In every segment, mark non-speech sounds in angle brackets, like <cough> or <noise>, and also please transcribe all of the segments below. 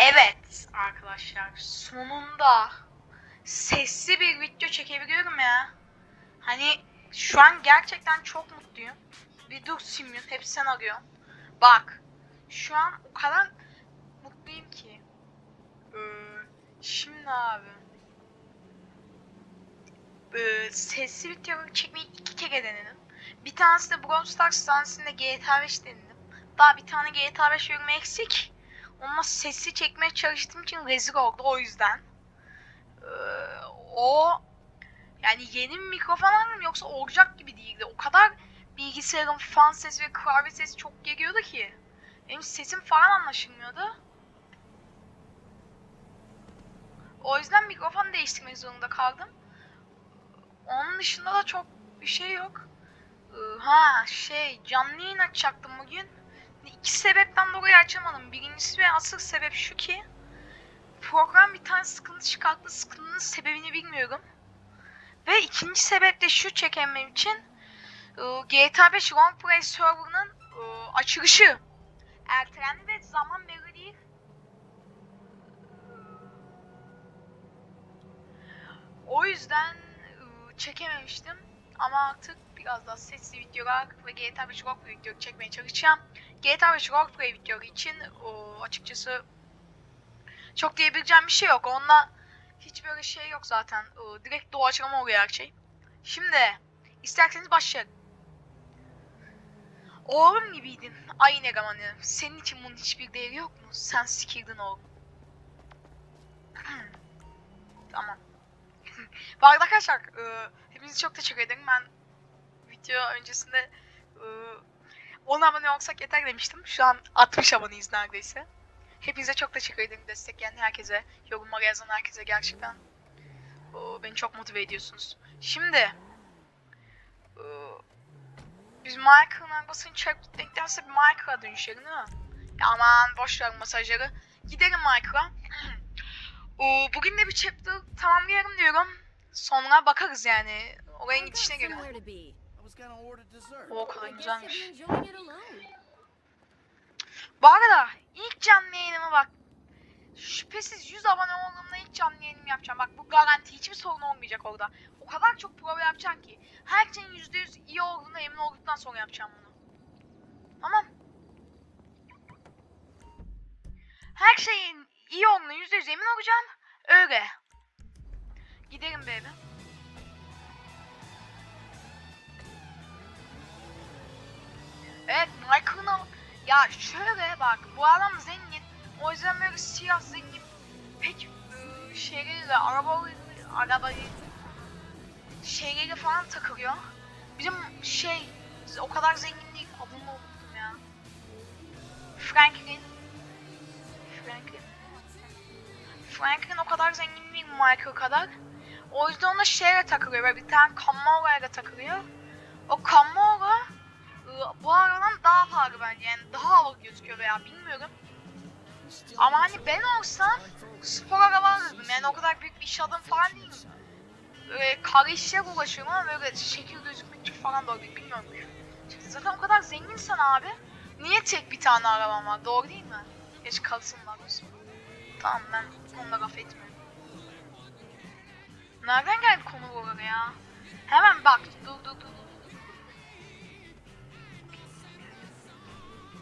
Evet arkadaşlar sonunda sesli bir video çekebiliyorum ya. Hani şu an gerçekten çok mutluyum. Bir dur Simyon hep sen arıyorsun. Bak şu an o kadar mutluyum ki. Ee, şimdi abi. Ee, sesli video çekmeyi iki kere denedim. Bir tanesi de Brawl Stars tanesinde GTA 5 denedim. Daha bir tane GTA 5 bölümü eksik. Onunla sesi çekmeye çalıştığım için rezil oldu o yüzden. Ee, o yani yeni bir mikrofon aldım yoksa olacak gibi değildi. O kadar bilgisayarın fan sesi ve klavye sesi çok geliyordu ki. Benim sesim falan anlaşılmıyordu. O yüzden mikrofon değiştirmek zorunda kaldım. Onun dışında da çok bir şey yok. Ee, Ha şey canlı yayın açacaktım bugün. İki sebepten dolayı açamadım. Birincisi ve asıl sebep şu ki program bir tane sıkıntı çıkarttı. Sıkıntının sebebini bilmiyorum. Ve ikinci sebep de şu çekemem için e, GTA 5 Longplay serverının e, açılışı ertelendi ve zaman belli. O yüzden e, çekememiştim. Ama artık biraz daha sesli videolar ve GTA 5 Roleplay video çekmeye çalışacağım. GTA 5 Roleplay videoları için o, açıkçası çok diyebileceğim bir şey yok. Onunla hiç böyle şey yok zaten. O, direkt doğaçlama oluyor her şey. Şimdi isterseniz başlayalım. Oğlum gibiydin. Ay ne gamanı. Senin için bunun hiçbir değeri yok mu? Sen sikirdin oğlum. <clears throat> tamam. <laughs> Bu arada arkadaşlar e, hepinize çok teşekkür ederim. Ben video öncesinde e, 10 abone olsak yeter demiştim. Şu an 60 aboneyiz neredeyse. Hepinize çok teşekkür ederim destekleyen herkese, yorumlara yazan herkese gerçekten e, beni çok motive ediyorsunuz. Şimdi e, biz Michael'ın arabasını çarpıp denklerse bir Michael'a dönüşelim değil mi? Ya aman boş ver mesajları. Gidelim Michael'a. <clears throat> Bugün de bir chapter tamamlayalım diyorum. Sonra bakarız yani. Oraya gidişine göre. Somewhere to be. I was gonna order dessert. O kadar I guess you'll güzelmiş. Bu arada ilk canlı yayınıma bak. Şüphesiz 100 abone olduğumda ilk canlı yayınımı yapacağım. Bak bu garanti hiçbir sorun olmayacak orada. O kadar çok prova yapacağım ki. Her şeyin %100 iyi olduğuna emin olduktan sonra yapacağım bunu. Tamam. Her şeyin iyi olduğuna %100 emin olacağım. Öyle. Gidelim baby. Evet Michael'ın ya şöyle bak bu adam zengin. O yüzden böyle siyah zengin pek ıı, şeyleriyle arabayı arabayı şeyleriyle falan takılıyor. Bizim şey o kadar zengin değil adını unuttum ya. Franklin. Franklin. Franklin o kadar zengin değil Michael kadar. O yüzden ona şeyle takılıyor. Böyle bir tane Camorra'yla takılıyor. O ıı, bu aradan daha pahalı bence. Yani daha havalı gözüküyor veya bilmiyorum. Ama hani ben olsam spor araba alırdım. Yani o kadar büyük bir iş adam falan değilim. Böyle kara işler uğraşıyorum ama böyle şekil gözükmek falan da değil bilmiyorum. Çünkü zaten o kadar zenginsen abi. Niye tek bir tane araban var? Doğru değil mi? Geç kalsın var. Tamam ben onunla laf etmiyorum. Nereden geldi konu buralara ya? Hemen bak dur dur dur.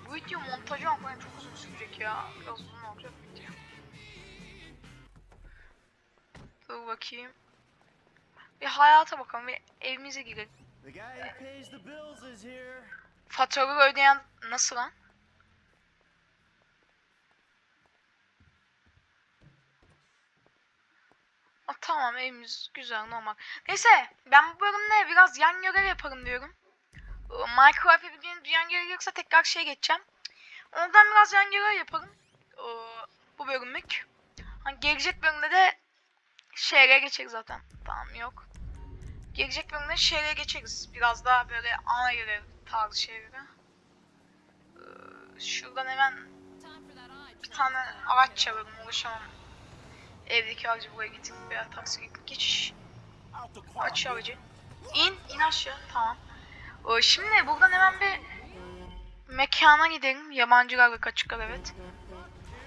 Bu video montajı ama çok uzun sürecek ya. Biraz uzun olacak video. Dur bakayım. Bir hayata bakalım. Bir evimize girelim. Faturayı ödeyen nasıl lan? Aa, tamam evimiz güzel normal. Neyse ben bu bölümde biraz yan görev yaparım diyorum. Minecraft yapabildiğim bir yan görev yoksa tekrar şeye geçeceğim. Ondan biraz yan görev yaparım. Ee, bu bölümlük. Hani gelecek bölümde de şehre geçeriz zaten. Tamam yok. Gelecek bölümde şehre geçeriz. Biraz daha böyle ana görev tarzı şeylere. Ee, şuradan hemen bir tane araç çağırdım ulaşamam. Evdeki aracı buraya getirip veya taksi geçiş. Aç aracı. İn, in aşağı. Tamam. Ee, şimdi buradan hemen bir mekana gidelim. Yabancılar ve kaçıklar evet.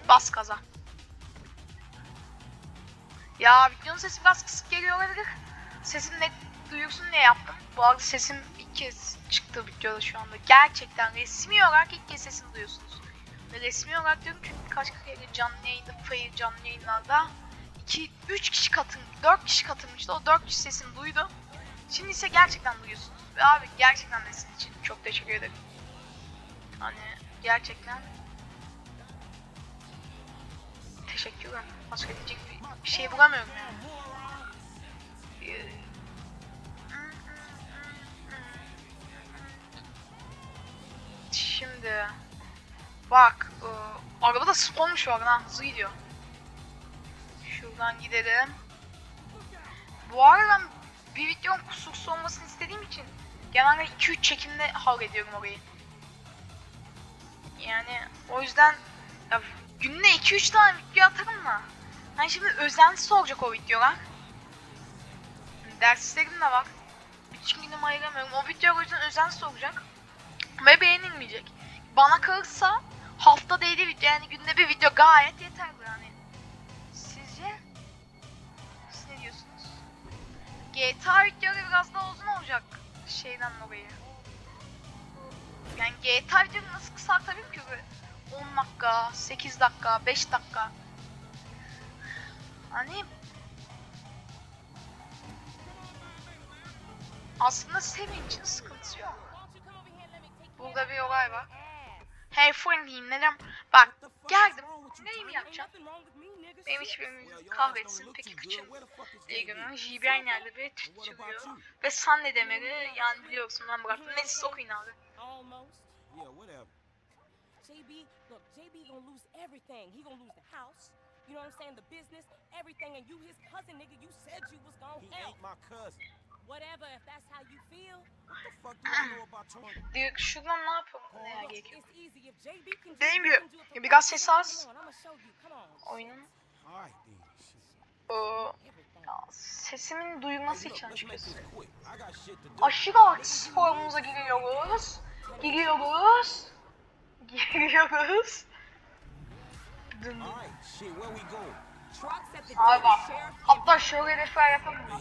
Bas gaza. Ya videonun sesi biraz kısık geliyor olabilir. Sesim net duyursun diye yaptım. Bu arada sesim ilk kez çıktı videoda şu anda. Gerçekten resmi olarak ilk kez sesimi duyuyorsunuz. Ve resmi olarak diyorum çünkü birkaç kere canlı yayında, fail canlı yayınlarda 2 3 kişi katın 4 kişi katılmıştı. O 4 kişi sesimi duydu. Şimdi ise gerçekten duyuyorsunuz. Ve abi gerçekten de sizin için çok teşekkür ederim. Hani gerçekten teşekkürler. Başka diyecek bir, bir şey bulamıyorum yani. Şimdi bak e, arabada spawnmuş var ha hızlı gidiyor. Şuradan gidelim. Bu arada bir videonun kusursuz olmasını istediğim için genelde 2-3 çekimde hallediyorum orayı. Yani o yüzden ya, günde 2-3 tane video atarım da. Hani şimdi özentisi olacak o videolar. Derslerim de var. Bütün günümü ayıramıyorum. O video o yüzden özentisi olacak. Ve beğenilmeyecek. Bana kalırsa hafta değil video yani günde bir video gayet yeterli yani. GTA videoları biraz daha uzun olacak şeyden dolayı. Yani GTA videoları nasıl kısaltabilirim ki böyle 10 dakika, 8 dakika, 5 dakika. Hani aslında senin için sıkıntısı yok. Burada bir olay var. Hey Frank'im neden? Bak geldim. Neyimi yapacağım? Benim hiçbirimiz kahretsin. Peki kıçın ilginin JBI nerede bir tutturuyor. Ve sen ne demeli yani biliyorsun ben bıraktım. Neyse okuyun abi. JB, look, JB gonna lose everything. He gonna lose the house. You know what I'm saying? The business, everything, and you his cousin, nigga. You said you was gonna He help. ain't my cousin. Whatever, if that's how you feel. What the fuck do I know about Tony? <clears throat> Diyor ki şuradan ne yapalım? Ne gerekiyor? Can. do Dediğim gibi, biraz ses az. Oyunun ee, sesimin duyulması için açıkçası. Aşırı artist formumuza giriyoruz. Giriyoruz. Giriyoruz. Dın. Abi bak. Hatta şöyle refer yapalım mı?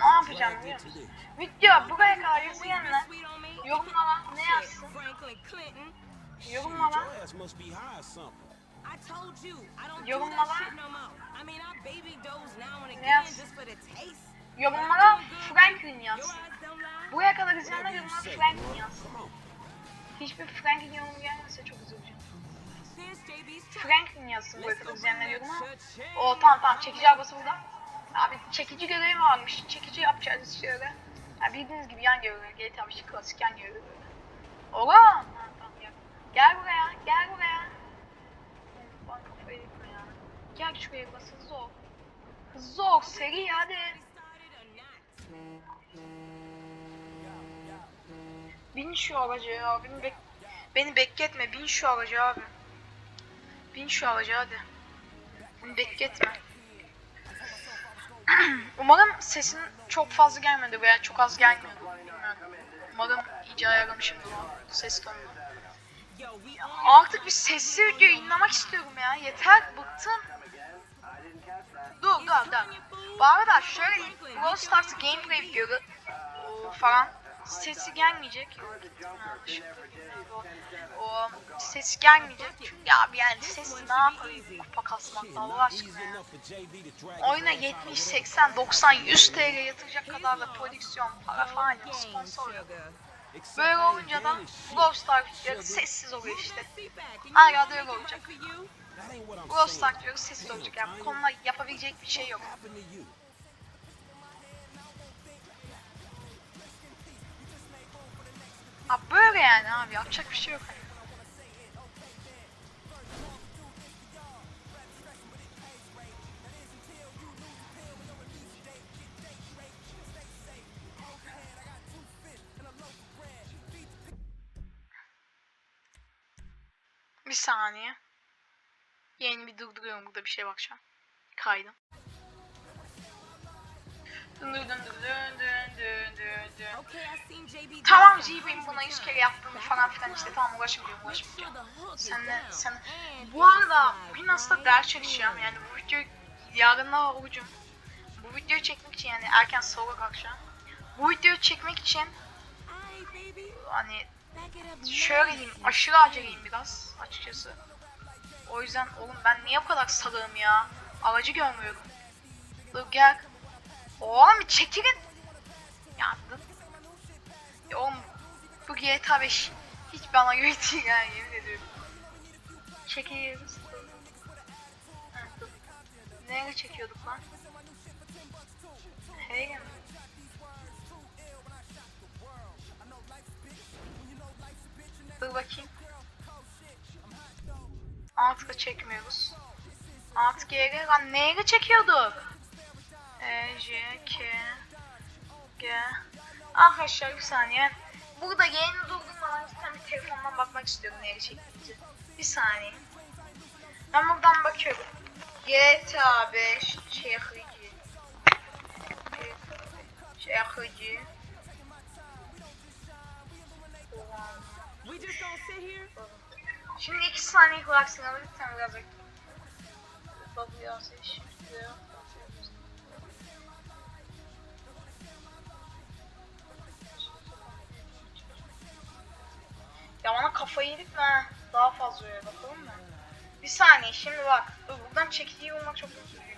Ne yapacağım biliyor musun? Video buraya kadar izleyenler yorumlara ne yazsın? Yorumlara I told you, I don't do that shit no more. I mean, I baby dose now and again just for the taste. yorumlara Franklin yaz. Buraya kadar izleyenler yorumlara Franklin yaz. Hiçbir Franklin yorumu gelmezse çok üzüleceğim. Franklin yazsın buraya kadar izleyenler yoruma. O tamam tamam çekici arabası burada. Abi çekici görevi varmış. Çekici yapacağız şöyle. Ya bildiğiniz gibi yan görevi. GTA 5 klasik yan tamam gel. Gel buraya, gel buraya. Yedim ya. Gel şuraya bas hızlı ol. Hızlı ol, seri hadi. Bin şu araca ya, beni, bek beni bekletme, bin şu araca abi. Bin şu araca hadi. Beni bekletme. <clears throat> Umarım sesin çok fazla gelmedi veya çok az gelmiyordu. Bilmiyorum. Umarım iyice ayarlamışımdır ses tonunu. Artık bir sessiz video yayınlamak istiyorum ya. Yeter, bıktım. Dur, dur, dur. Bu arada şöyle diyeyim. Brawl Stars gameplay videoları falan sesi gelmeyecek. O sesi gelmeyecek. Çünkü abi yani sesi ne yapayım kupa kasmakla Allah aşkına ya. Oyuna his ass 70, over there. 80, 90, 100 TL yatıracak kadar da prodüksiyon, para falan sponsor yok. Böyle olunca da Brawl Stars sessiz oluyor işte. Hala öyle olacak. Brawl Stars sessiz olacak yani bu yapabilecek bir şey yok. Ha böyle yani abi yapacak bir şey yok. Hani. Bir saniye. Yeni bir durduruyorum burada bir şey bakacağım. Kaydım. Tamam JB'nin buna 100 kere yaptığını falan filan işte tamam ulaşmıyorum ulaşmıyorum. Senle, sen... sen Bu arada bugün aslında ders çalışacağım yani bu videoyu yarınla orucum. Bu videoyu çekmek için yani erken soğuk akşam. Bu videoyu çekmek için hani şöyle diyeyim aşırı aceleyim biraz açıkçası. O yüzden oğlum ben niye bu kadar salığım ya? Aracı görmüyorum. Dur gel. Oğlum çekilin. Ya dur. Ya oğlum bu GTA 5 hiç bana göre değil yani yemin ediyorum. Çekiliyoruz. Nereye çekiyorduk lan? Hey mi? Da çekmiyoruz. Artık geri lan neye çekiyorduk? E, J, K, G. Arkadaşlar bir saniye. Burada yayını durdurmadan cidden bir telefondan bakmak istiyorum neye çektiğimizi. Bir saniye. Ben buradan bakıyorum. GTA 5 çekici. Çekici. We just gonna sit here? Şimdi iki saniye kulaksın ama lütfen biraz bekle. Bubble yazı şimdi. Ya bana kafayı yedik mi? ha? Daha fazla öyle bakalım mı? Bir saniye şimdi bak. Buradan çekiciyi bulmak çok uzun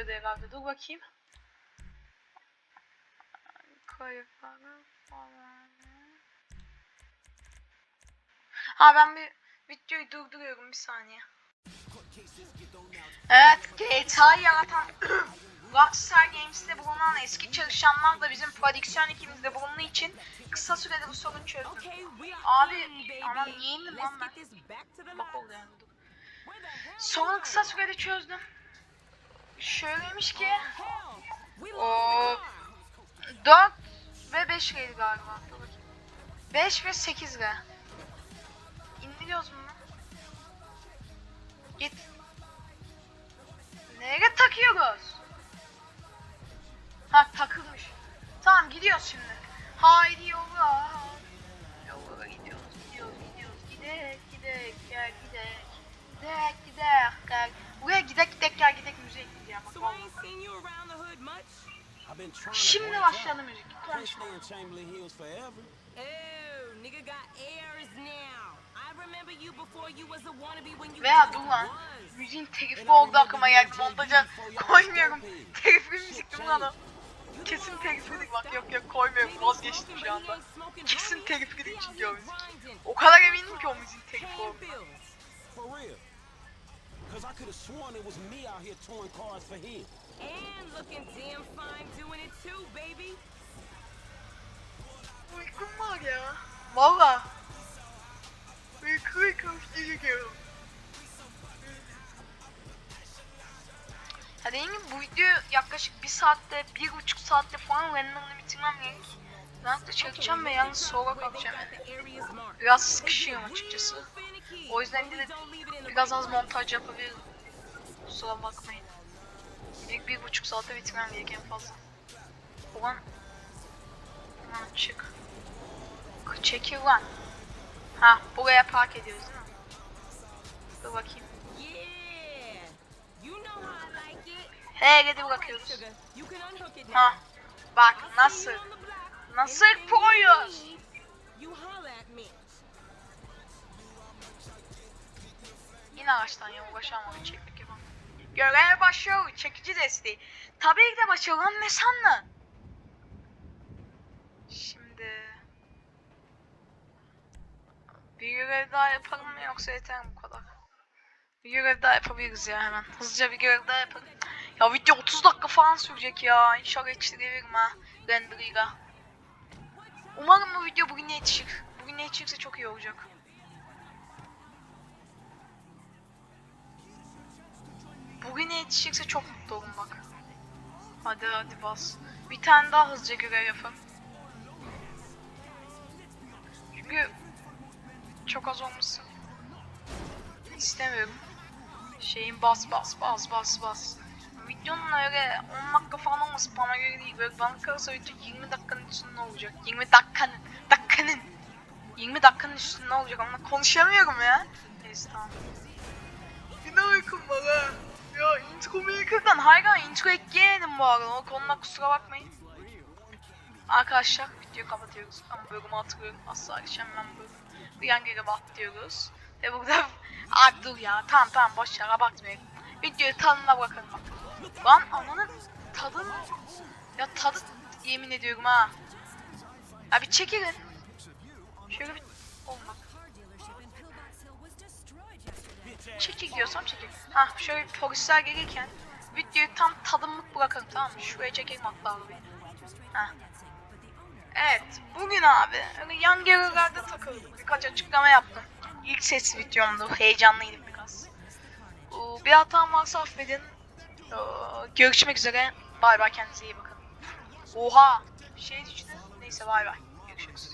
Bakılıyordu herhalde. Dur bakayım. Kayıpları falan. Ha ben bir videoyu durduruyorum bir saniye. Evet GTA'yı yaratan <clears throat> Rockstar Games'te bulunan eski çalışanlar da bizim prodüksiyon ekibimizde bulunduğu için kısa sürede bu sorunu çözdüm. Abi, in, baby. aman yeğenim lan ben. Bak oldu yani. dur. Sorunu kısa sürede çözdüm. Şöyleymiş ki car. 4 ve 5 liraydı galiba. Dur bakayım. 5 ve 8 lira. İndiriyoruz bunu. Git. Nereye takıyoruz? Ha takılmış. Tamam gidiyoruz şimdi. Haydi yola. Yola gidiyoruz, gidiyoruz, gidiyoruz. Gidek, gidek, gel gidek. Gidek, gidek, gel. Gidek, Şimdi başladı müzik. Can't Konuşma. stay in Chamberlain Hills forever. Oh, nigga got airs now. I remember you before you was a wannabe when you Veya dur lan. was. Müziğin telifi oldu aklıma geldi. Montaja <laughs> koymuyorum. <laughs> Telifli müzik değil lan? Kesin telifli bak yok yok koymuyorum vazgeçtim şu anda. <laughs> Kesin telifli çünkü o müzik. O kadar eminim ki o müziğin telifi oldu. Cause I could have sworn it was me out here towing cars for him. And looking damn fine doing it too, baby. Uykum var ya. Valla. Uyku uyku çekiyorum. Ya dediğim gibi bu video yaklaşık bir saatte, bir buçuk saatte falan randomını bitirmem gerek. Ben de çalışacağım ve yalnız soğuk kalkacağım yani. Biraz sıkışıyorum açıkçası. O yüzden de biraz az montaj yapabilirim. Kusura bakmayın. Bir, bir buçuk saatte bitirmem gerek fazla. Ulan. Ulan çık. Çekil lan. Ha buraya park ediyoruz değil mi? Dur bakayım. Yeah. You know how I like it. He gidi bırakıyoruz. Ha. Bak nasıl. Nasıl koyuyoruz? Yine ağaçtan ya uğraşamadım çekmek yapamam. Görev başlıyor. Çekici desteği. Tabii ki de başarılan ne sandın? Şimdi... Bir görev daha yapalım mı yoksa yeter mi bu kadar? Bir görev daha yapabiliriz ya hemen. Hızlıca bir görev daha yapalım. Ya video 30 dakika falan sürecek ya. İnşallah yetiştirebilirim ha. Render'ıyla. Umarım bu video bugün yetişir. Bugün yetişirse çok iyi olacak. Bugün yetişirse çok mutlu olurum bak. Hadi hadi bas. Bir tane daha hızlıca görev yapalım. Çünkü çok az olmasın. İstemiyorum. Şeyin bas bas bas bas bas. videonun öyle 10 dakika falan olması bana göre değil. Böyle bana kalırsa video 20 dakikanın üstünde olacak. 20 dakikanın, dakikanın. 20 dakikanın üstünde olacak ama konuşamıyorum ya. Neyse tamam. Yine uykum var ha. Ya intro yıkırdan hayran intro ekleyemedim bu arada. O konuda kusura bakmayın. Arkadaşlar videoyu kapatıyoruz. Ama bölümü hatırlıyorum. Asla geçemem bölüm. Bir yan geri diyoruz. Ve burada... <laughs> Abi dur ya. Tamam tamam boş ver abartmayalım. Videoyu tadına bırakalım bak. Lan ananın tadın... Ya tadı yemin ediyorum ha. Ya bir çekilin. Şöyle bir... Olmak. Çekil diyorsam çekil. Ha şöyle polisler gelirken videoyu tam tadımlık bırakalım tamam mı? Şuraya çekelim hatta abi. Ha. Evet bugün abi öyle yan gerilerde takıldım. Birkaç açıklama yaptım. İlk ses videomdu. Heyecanlıydım biraz. Bir hatam varsa affedin. Ee, Görüşmek üzere. Bay bay kendinize iyi bakın. Oha. Şey düşünün. Neyse bay bay. Görüşürüz.